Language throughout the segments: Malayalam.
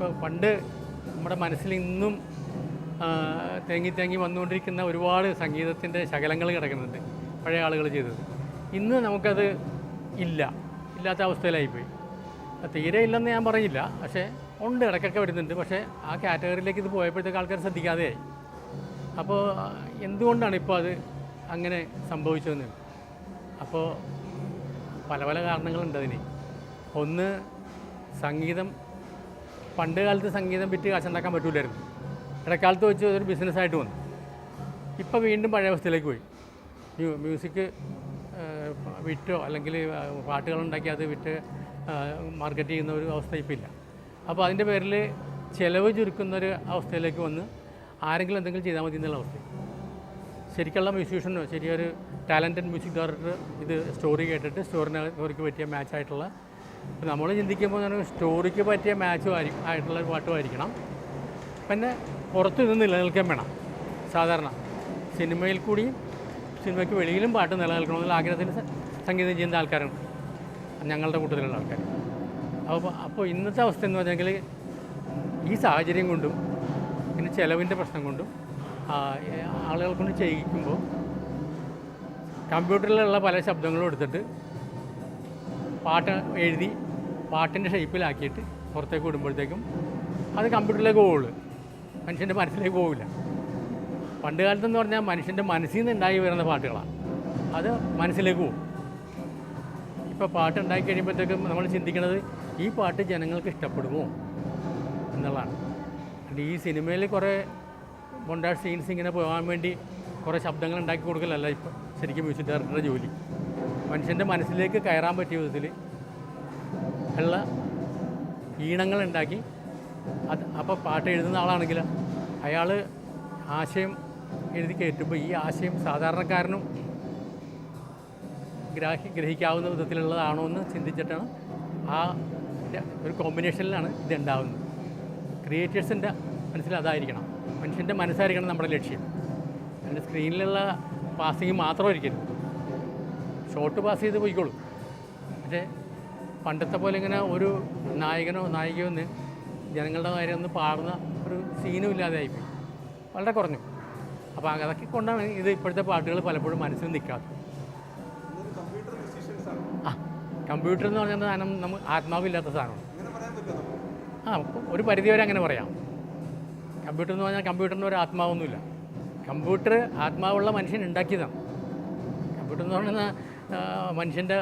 ഇപ്പോൾ പണ്ട് നമ്മുടെ മനസ്സിൽ ഇന്നും തേങ്ങി തേങ്ങി വന്നുകൊണ്ടിരിക്കുന്ന ഒരുപാട് സംഗീതത്തിന്റെ ശകലങ്ങൾ കിടക്കുന്നുണ്ട് പഴയ ആളുകൾ ചെയ്തത്. ഇന്ന് നമുക്കത് ഇല്ല. ഇല്ലാത്ത അവസ്ഥയിലായിപ്പോയി. തീരെ ഇല്ലെന്ന് ഞാൻ പറയില്ല പക്ഷേ ഉണ്ട് ഇടയ്ക്കൊക്കെ വരുന്നുണ്ട്. പക്ഷേ ആ കാറ്റഗറിയിലേക്ക് ഇത് പോയപ്പോഴത്തേക്ക് ആൾക്കാർ ശ്രദ്ധിക്കാതെയായി. അപ്പോൾ എന്തുകൊണ്ടാണ് ഇപ്പോൾ അത് അങ്ങനെ സംഭവിച്ചതെന്ന്? അപ്പോൾ പല പല കാരണങ്ങളുണ്ട് അതിന്. ഒന്ന് സംഗീതം പണ്ട് കാലത്ത് സംഗീതം വിറ്റ് കാശുണ്ടാക്കാൻ പറ്റൂലായിരുന്നു. ഇടക്കാലത്ത് വെച്ച് അതൊരു ബിസിനസ്സായിട്ട് വന്നു. ഇപ്പോൾ വീണ്ടും പഴയ അവസ്ഥയിലേക്ക് പോയി. മ്യൂ മ്യൂസിക് വിറ്റോ അല്ലെങ്കിൽ പാട്ടുകളുണ്ടാക്കി അത് വിറ്റ് മാർക്കറ്റ് ചെയ്യുന്ന ഒരു അവസ്ഥ ഇപ്പോൾ ഇല്ല. അപ്പോൾ അതിന്റെ പേരിൽ ചിലവ് ചുരുക്കുന്ന ഒരു അവസ്ഥയിലേക്ക് വന്ന് ആരെങ്കിലും എന്തെങ്കിലും ചെയ്താൽ മതി എന്നുള്ള അവസ്ഥ. ശരിക്കുള്ള മ്യൂസിഷ്യനോ ശരിയൊരു ടാലന്റഡ് മ്യൂസിക് ഡയറക്ടർ ഇത് സ്റ്റോറി കേട്ടിട്ട് സ്റ്റോറിന് സ്റ്റോറിക്ക് പറ്റിയ മാച്ച് ആയിട്ടുള്ള ഇപ്പോൾ നമ്മൾ ചിന്തിക്കുമ്പോൾ സ്റ്റോറിക്ക് പറ്റിയ മാച്ചും ആയി ആയിട്ടുള്ള പാട്ടും ആയിരിക്കണം. പിന്നെ പുറത്ത് ഇത് നിലനിൽക്കാൻ വേണം. സാധാരണ സിനിമയിൽ കൂടിയും സിനിമയ്ക്ക് വെളിയിലും പാട്ട് നിലനിൽക്കണമെന്നുള്ള ആഗ്രഹത്തിൽ സംഗീതം ചെയ്യുന്ന ആൾക്കാരാണ് ഞങ്ങളുടെ കൂട്ടത്തിലുള്ള ആൾക്കാർ അപ്പോൾ അപ്പോൾ ഇന്നത്തെ അവസ്ഥ എന്ന് പറഞ്ഞെങ്കിൽ ഈ സാഹചര്യം കൊണ്ടും പിന്നെ ചിലവിന്റെ പ്രശ്നം കൊണ്ടും ആളുകൾ കൊണ്ട് ചെയ്യിക്കുമ്പോൾ കമ്പ്യൂട്ടറിലുള്ള പല ശബ്ദങ്ങളും എടുത്തിട്ട് പാട്ട് എഴുതി പാട്ടിന്റെ ഷേപ്പിലാക്കിയിട്ട് പുറത്തേക്ക് വിടുമ്പോഴത്തേക്കും അത് കമ്പ്യൂട്ടറിലേക്ക് പോവുള്ളൂ. മനുഷ്യന്റെ മനസ്സിലേക്ക് പോവില്ല. പണ്ട് കാലത്തെന്ന് പറഞ്ഞാൽ മനുഷ്യന്റെ മനസ്സിൽ നിന്ന് ഉണ്ടായി വരുന്ന പാട്ടുകളാണ് അത് മനസ്സിലേക്ക് പോകും ഇപ്പോൾ പാട്ട് ഉണ്ടാക്കി കഴിയുമ്പോഴത്തേക്കും നമ്മൾ ചിന്തിക്കുന്നത് ഈ പാട്ട് ജനങ്ങൾക്ക് ഇഷ്ടപ്പെടുമോ എന്നുള്ളതാണ്. എന്നിട്ട് ഈ സിനിമയിൽ കുറേ മൊണ്ടാ സീൻസ് ഇങ്ങനെ പോകാൻ വേണ്ടി കുറേ ശബ്ദങ്ങൾ ഉണ്ടാക്കി കൊടുക്കലല്ല ഇപ്പോൾ ശരിക്കും മ്യൂസിക് ഡയറക്ടറുടെ ജോലി. മനുഷ്യന്റെ മനസ്സിലേക്ക് കയറാൻ പറ്റിയ വിധത്തിൽ ഉള്ള ഈണങ്ങൾ ഉണ്ടാക്കി അത് അപ്പോൾ പാട്ട് എഴുതുന്ന ആളാണെങ്കിൽ അയാൾ ആശയം എഴുതി കയറ്റുമ്പോൾ ഈ ആശയം സാധാരണക്കാരനും ഗ്രാഹി ഗ്രഹിക്കാവുന്ന വിധത്തിലുള്ളതാണോ എന്ന് ചിന്തിച്ചിട്ടാണ് ആ ഒരു കോമ്പിനേഷനിലാണ് ഇതുണ്ടാവുന്നത്. ക്രിയേറ്റേഴ്സിന്റെ മനസ്സിൽ അതായിരിക്കണം. മനുഷ്യന്റെ മനസ്സായിരിക്കണം നമ്മുടെ ലക്ഷ്യം. അതിന്റെ സ്ക്രീനിലുള്ള പാസിങ് മാത്രമായിരിക്കരുത് ഷോർട്ട് പാസ് ചെയ്ത് പോയിക്കോളും. പക്ഷേ പണ്ടത്തെ പോലെ ഇങ്ങനെ ഒരു നായകനോ നായികയോ ഒന്ന് ജനങ്ങളുടെ കാര്യം ഒന്ന് പാടുന്ന ഒരു സീനും ഇല്ലാതെ ആയിപ്പോയി. വളരെ കുറഞ്ഞു. അപ്പോൾ അതൊക്കെ കൊണ്ടാണ് ഇത് ഇപ്പോഴത്തെ പാട്ടുകൾ പലപ്പോഴും മനസ്സിൽ നിൽക്കാത്തത്. ആ കമ്പ്യൂട്ടർ എന്ന് പറയുന്ന സാധനം നമുക്ക് ആത്മാവില്ലാത്ത സാധനമാണ്. ആ ഒരു പരിധിവരെ അങ്ങനെ പറയാം. കമ്പ്യൂട്ടർ എന്ന് പറഞ്ഞാൽ കമ്പ്യൂട്ടറിന് ഒരു ആത്മാവൊന്നുമില്ല. കമ്പ്യൂട്ടർ ആത്മാവുള്ള മനുഷ്യൻ ഉണ്ടാക്കിയതാണ്. കമ്പ്യൂട്ടർ എന്ന് ആ, മനുഷ്യന്റെ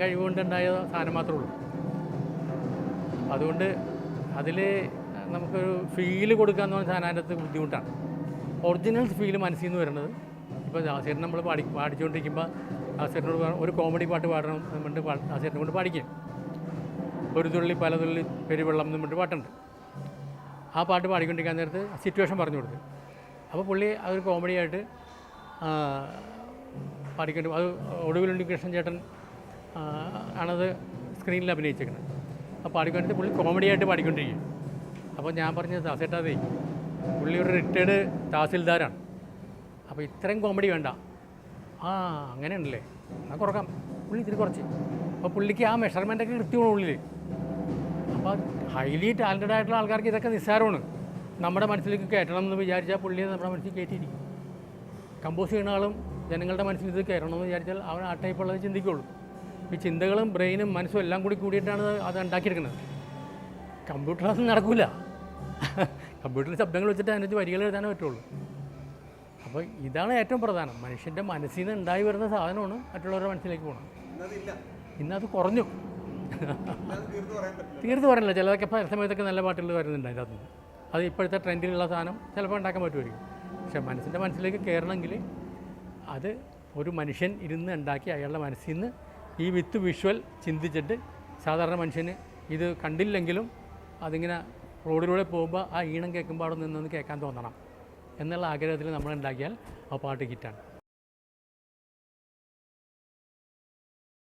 കഴിവുകൊണ്ടുണ്ടായ സാധനം മാത്രമേ ഉള്ളൂ. അതുകൊണ്ട് അതിൽ നമുക്കൊരു ഫീൽ കൊടുക്കുക എന്ന് പറഞ്ഞ സാധനം ബുദ്ധിമുട്ടാണ്. ഒറിജിനൽ ഫീൽ മനസ്സിൽ നിന്ന് വരുന്നത് ഇപ്പോൾ ദാസേരൻ നമ്മൾ പാടി പാടിച്ചുകൊണ്ടിരിക്കുമ്പോൾ ദാസേരനോട് ഒരു കോമഡി പാട്ട് പാടണം എന്ന് പറഞ്ഞിട്ട് ദാസേരനെ കൊണ്ട് പാടിക്കും. ഒരു തുള്ളി പല തുള്ളി പെരുവെള്ളം എന്ന് പറഞ്ഞിട്ട് പാട്ടുണ്ട്. ആ പാട്ട് പാടിക്കൊണ്ടിരിക്കാൻ നേരത്ത് സിറ്റുവേഷൻ പറഞ്ഞു കൊടുത്തു. അപ്പോൾ പുള്ളി അതൊരു കോമഡിയായിട്ട് പാടിക്കൊണ്ട് അത് ഒടുവിൽ ഉണ്ണികൃഷ്ണൻ ചേട്ടൻ ആണത് സ്ക്രീനിൽ അഭിനയിച്ചേക്കുന്നത്. അപ്പോൾ പാടിക്കൊണ്ടിട്ട് പുള്ളി കോമഡി ആയിട്ട് പാടിക്കൊണ്ടിരിക്കും. അപ്പോൾ ഞാൻ പറഞ്ഞത് ദാസേട്ടാതെ പുള്ളി ഒരു റിട്ടയർഡ് തഹസിൽദാരാണ്. അപ്പോൾ ഇത്രയും കോമഡി വേണ്ട. ആ അങ്ങനെയുണ്ടല്ലേ എന്നാൽ കുറക്കാം. പുള്ളി ഇത്തിരി കുറച്ച്. അപ്പോൾ പുള്ളിക്ക് ആ മെഷർമെന്റൊക്കെ കൃത്യമാണ് ഉള്ളിൽ അപ്പോൾ ഹൈലി ടാലന്റഡ് ആയിട്ടുള്ള ആൾക്കാർക്ക് ഇതൊക്കെ നിസ്സാരമാണ്. നമ്മുടെ മനസ്സിലേക്ക് കയറ്റണം എന്ന് വിചാരിച്ചാൽ പുള്ളി നമ്മുടെ മനസ്സിൽ കയറ്റിയിരിക്കും. കമ്പോസ് ചെയ്യുന്ന ആളും ജനങ്ങളുടെ മനസ്സിൽ ഇത് കയറണം എന്ന് വിചാരിച്ചാൽ അവൻ ആ ടൈപ്പുള്ളത് ചിന്തിക്കുള്ളൂ. ഈ ചിന്തകളും ബ്രെയിനും മനസ്സും എല്ലാം കൂടി കൂടിയിട്ടാണ് അത് ഉണ്ടാക്കിയെടുക്കുന്നത്. കമ്പ്യൂട്ടർ അത് നടക്കില്ല കമ്പ്യൂട്ടറിൽ ശബ്ദങ്ങൾ വെച്ചിട്ട് അതിനകത്ത് വരികൾ എഴുതാനേ പറ്റുള്ളൂ. അപ്പോൾ ഇതാണ് ഏറ്റവും പ്രധാനം. മനുഷ്യന്റെ മനസ്സിൽ നിന്ന് ഉണ്ടായി വരുന്ന സാധനമാണ് മറ്റുള്ളവരുടെ മനസ്സിലേക്ക് പോകണം ഇന്നത് കുറഞ്ഞു. തീർത്ത് പറയണില്ല ചിലതൊക്കെ പല സമയത്തൊക്കെ നല്ല പാട്ടുകൾ വരുന്നുണ്ട് അതിന്റെ അകത്ത് അത് ഇപ്പോഴത്തെ ട്രെൻഡിലുള്ള സാധനം ചിലപ്പോൾ ഉണ്ടാക്കാൻ പറ്റുമായിരിക്കും. പക്ഷേ മനസ്സിന്റെ മനസ്സിലേക്ക് കയറണമെങ്കിൽ അത് ഒരു മനുഷ്യൻ ഇരുന്ന് ഉണ്ടാക്കി അയാളുടെ മനസ്സിൽ നിന്ന് ഈ വിത്ത് വിഷ്വൽ ചിന്തിച്ചിട്ട് സാധാരണ മനുഷ്യന് ഇത് കണ്ടില്ലെങ്കിലും അതിങ്ങനെ റോഡിലൂടെ പോകുമ്പോൾ ആ ഈണം കേൾക്കുമ്പോൾ അവിടെ നിന്നൊന്ന് കേൾക്കാൻ തോന്നണം എന്നുള്ള ആഗ്രഹത്തിൽ നമ്മൾ ഉണ്ടാക്കിയാൽ ആ പാട്ട് ഹിറ്റാണ്.